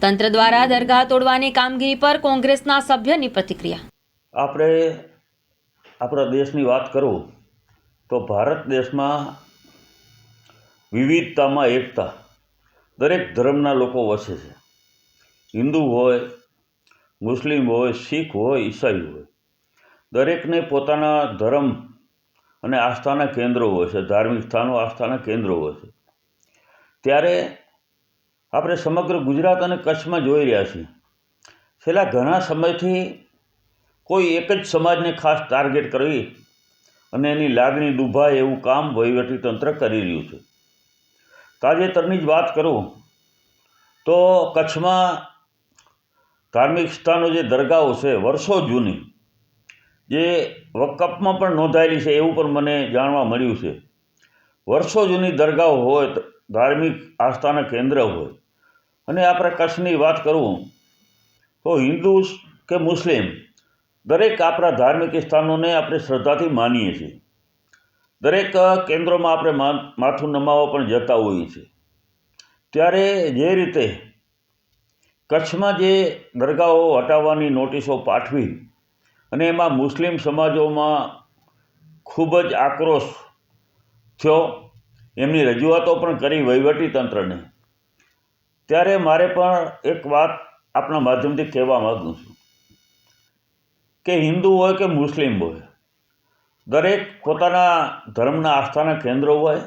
તંત્ર દ્વારા દરગાહ તોડવાની કામગીરી પર કોંગ્રેસના સભ્યની પ્રતિક્રિયા. આપણે આપણા દેશની વાત કરું તો ભારત દેશમાં વિવિધતામાં એકતા દરેક ધર્મના લોકો વસે છે. હિન્દુ હોય, મુસ્લિમ હોય, શીખ હોય, ઈસાઈ હોય. દરેકને પોતાના ધર્મ અને આસ્થાના કેન્દ્રો હોય છે. ધાર્મિક સ્થાનો, આસ્થાના કેન્દ્રો હોય છે. ત્યારે આપણે સમગ્ર ગુજરાત અને કચ્છમાં જોઈ રહ્યા છીએ. છેલ્લા ઘણા સમયથી કોઈ એક જ સમાજને ખાસ ટાર્ગેટ કરવી અને એની લાગણી દુભાય એવું કામ વહીવટીતંત્ર કરી રહ્યું છે. તાજેતરની જ વાત કરું તો કચ્છમાં ધાર્મિક સ્થાનો જે દરગાહો છે, વર્ષો જૂની, જે વકફમાં પણ નોંધાયેલી છે એવું પણ મને જાણવા મળ્યું છે. વર્ષો જૂની દરગાહો હોય ધાર્મિક આસ્થાના કેન્દ્ર હોય. અને આપણે કચ્છની વાત કરું તો હિન્દુ કે મુસ્લિમ, દરેક આપણા ધાર્મિક સ્થાનોને આપણે શ્રદ્ધાથી માનીએ છીએ. દરેક કેન્દ્રોમાં આપણે માથું નમાવવા પણ જતા હોઈએ છીએ. ત્યારે જે રીતે કચ્છમાં જે દરગાહો હટાવવાની નોટિસો પાઠવી અને એમાં મુસ્લિમ સમાજોમાં ખૂબ જ આક્રોશ થયો એમની રજૂઆતો પણ કરી વહીવટી તંત્રને. ત્યારે મારે પણ એક વાત આપણા માધ્યમથી કહેવા માગું છું. કે હિન્દુ હોય કે મુસ્લિમ હોય, દરેક પોતાના ધર્મના આસ્થાના કેન્દ્રો હોય,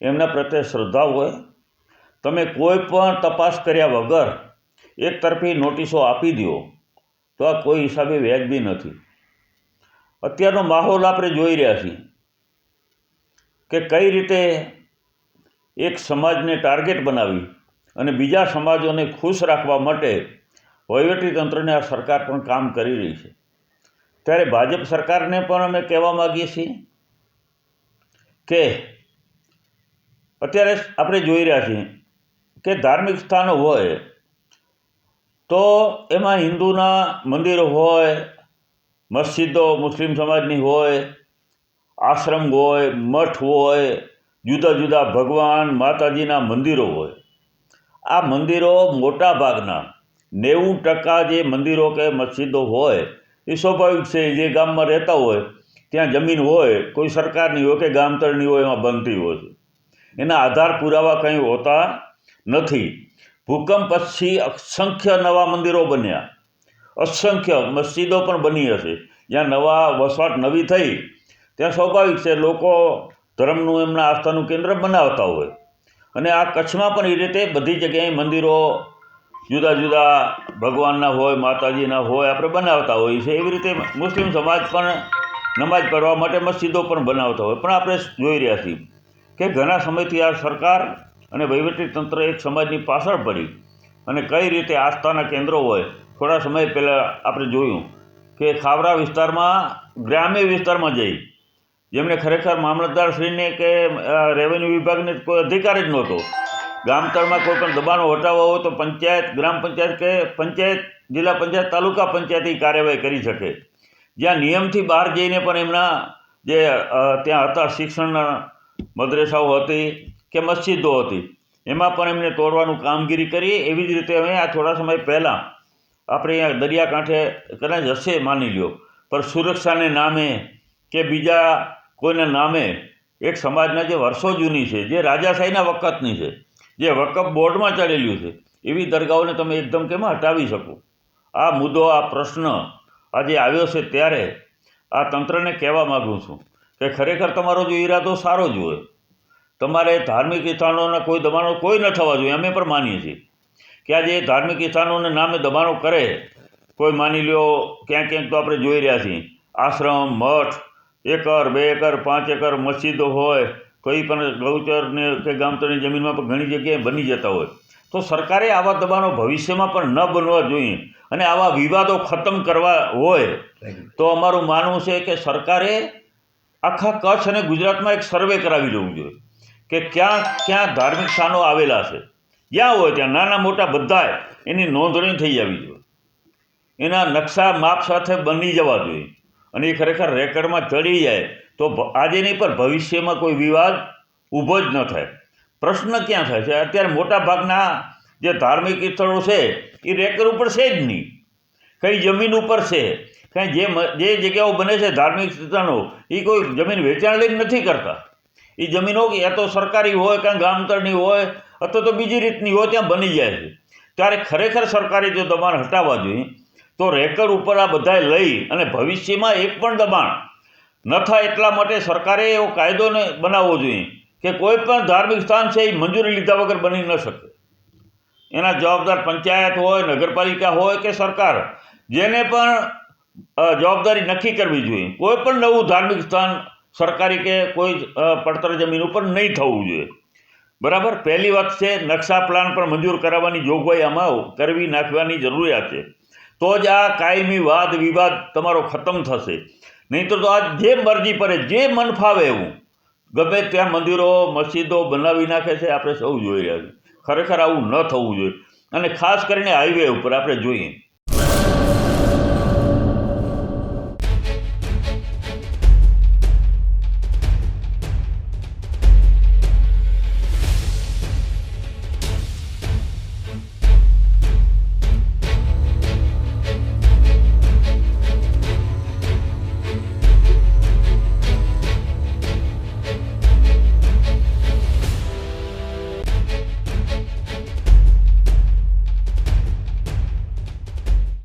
એમના પ્રત્યે શ્રદ્ધા હોય, તમે કોઈ પણ તપાસ કર્યા વગર એક તરફી નોટિસો આપી દો, તો આ કોઈ હિસાબે વ્યાજબી નથી. અત્યારનો માહોલ આપણે જોઈ રહ્યા છીએ. કે કઈ રીતે એક સમાજને ટાર્ગેટ બનાવી અને બીજા સમાજોને ખુશ રાખવા માટે વહીવટીતંત્રને આ સરકાર પણ કામ કરી રહી છે. ત્યારે ભાજપ સરકારને પણ અમે કહેવા માગીએ છીએ કે અત્યારે આપણે જોઈ રહ્યા છીએ કે ધાર્મિક સ્થાનો હોય તો એમાં હિન્દુના મંદિરો હોય, મસ્જિદો, મુસ્લિમ સમાજની હોય આશ્રમ હોય, મઠ હોય, જુદા જુદા ભગવાન, માતાજીના મંદિરો હોય. આ મંદિરો મોટા ભાગના નેવું ટકા જે મંદિરો કે મસ્જિદો હોય, એ સ્વાભાવિક છે, જે ગામમાં રહેતા હોય, ત્યાં જમીન હોય, કોઈ સરકારની હોય કે ગામતળની હોય, એમાં બનતી હોય છે. એના આધાર પુરાવા કંઈ હોતા નથી. ભૂકંપ પછી અસંખ્ય નવા મંદિરો બન્યા. અસંખ્ય મસ્જિદો પણ બની હશે. જ્યાં નવા વસવાટ નવી થઈ ત્યાં સ્વાભાવિક છે, લોકો ધર્મનું એમના આસ્થાનું કેન્દ્ર બનાવતા હોય. અને આ કચ્છમાં પણ એ રીતે બધી જગ્યાએ મંદિરો જુદા જુદા ભગવાનના હોય, માતાજીના હોય, આપણે બનાવતા હોઈએ છીએ. એવી રીતે મુસ્લિમ સમાજ પણ નમાજ પઢવા માટે મસ્જિદો પણ બનાવતા હોય. પણ આપણે જોઈ રહ્યા છીએ કે ઘણા સમયથી આ સરકાર અને તંત્ર એક સમાજની પાછળ પડી અને કઈ રીતે આસ્થાના કેન્દ્રો હોય. થોડા સમય પહેલાં આપણે જોયું કે ખાવરા વિસ્તારમાં, ગ્રામ્ય વિસ્તારમાં જઈ જેમને ખરેખર મામલતદારશ્રીને કે રેવન્યુ વિભાગને કોઈ અધિકાર જ નહોતો. ગામતળમાં કોઈ પણ દબાણો હટાવવા હોય તો પંચાયત, ગ્રામ પંચાયત કે પંચાયત, જિલ્લા પંચાયત, તાલુકા પંચાયત ઈ કાર્યવાહી કરી શકે. જ્યાં નિયમથી બહાર જઈને પણ એમના જે ત્યાં હતા શિક્ષણના મદ્રેસાઓ હતી કે મસ્જિદો હતી, એમાં પણ એમને તોડવાનું કામગીરી કરી. એવી જ રીતે અમે આ થોડા સમય પહેલાં આપણે અહીંયા દરિયાકાંઠે કદાચ હશે માની લ્યો, પણ સુરક્ષાને નામે કે બીજા કોઈના નામે, એક સમાજના જે વર્ષો જૂની છે, જે રાજાશાહીના વખતની છે, જે વકફ બોર્ડમાં ચડેલું છે, એવી દરગાહોને તમે એકદમ કેમ હટાવી શકો? આ મુદ્દો, આ પ્રશ્ન આજે આવ્યો છે ત્યારે આ તંત્રને કહેવા માગું છું કે ખરેખર તમારો જો ઈરાદો સારો જ હોય, તમારે ધાર્મિક સ્થાનોના કોઈ દબાણો કોઈ ન થવા જોઈએ, અમે પણ માનીએ છીએ કે આજે ધાર્મિક સ્થાનોને નામે દબાણો કરે, કોઈ માની લ્યો ક્યાંક ક્યાંક તો આપણે જોઈ રહ્યા છીએ, આશ્રમ, મઠ એકર, બે એકર, પાંચ એકર મસ્જિદો હોય, કોઈ પણ ગૌચરને કે ગામતળની જમીનમાં પણ ઘણી જગ્યાએ બની જતા હોય. તો સરકારે આવા દબાણો ભવિષ્યમાં પણ ન બનવા જોઈએ અને આવા વિવાદો ખતમ કરવા હોય, તો અમારું માનવું છે કે સરકારે આખા કચ્છ અને ગુજરાતમાં એક સર્વે કરાવી લેવું જોઈએ કે ક્યાં ક્યાં ધાર્મિક સ્થાનો આવેલા છે. જ્યાં હોય ત્યાં નાના મોટા બધાય એની નોંધણી થઈ જવી જોઈએ. એના નકશા માપ સાથે બની જવા જોઈએ. અને એ ખરેખર રેકર્ડમાં ચડી જાય, તો આજે નહીં, પણ ભવિષ્યમાં કોઈ વિવાદ ઊભો જ ન થાય. પ્રશ્ન ક્યાં થાય છે? અત્યારે મોટા ભાગના જે ધાર્મિક સ્થળો છે, એ રેકર ઉપર છે જ નહીં. કઈ જમીન ઉપર છે? કાંઈ જે જે જગ્યાઓ બને છે ધાર્મિક સ્થળો એ કોઈ જમીન વેચાણ લઈને નથી કરતા. એ જમીનો યા તો સરકારી હોય, કાં ગામતળની હોય, અથવા તો બીજી રીતની હોય, ત્યાં બની જાય છે. ત્યારે ખરેખર સરકારે જો દબાણ હટાવવા જોઈએ તો રેકર્ડ ઉપર આ બધાએ લઈ અને ભવિષ્યમાં એક પણ દબાણ ન થાય એટલા માટે સરકારે એવો કાયદોને બનાવવો જોઈએ કે કોઈ પણ ધાર્મિક સ્થાન છે એ મંજૂરી લીધા વગર બની ન શકે. એના જવાબદાર પંચાયત હોય, નગરપાલિકા હોય કે સરકાર, જેને પણ જવાબદારી નક્કી કરવી જોઈએ. કોઈ પણ નવું ધાર્મિક સ્થાન સરકારી કે કોઈ પડતર જમીન ઉપર નહીં થવું જોઈએ. બરાબર? પહેલી વાત છે, નકશા પ્લાન પણ મંજૂર કરાવવાની જોગવાઈ આમાં કરવી નાખવાની જરૂરિયાત છે. તો જ આ કાયમી વાદ વિવાદ તમારો ખતમ થશે. નહીં તો આ જે મરજી પડે, જે મન ફાવે એવું, ગમે ત્યાં મંદિરો, મસ્જિદો બનાવી નાખે છે, આપણે સૌ જોઈ રહ્યા છીએ. ખરેખર આવું ન થવું જોઈએ. અને ખાસ કરીને હાઈવે ઉપર આપણે જોઈએ.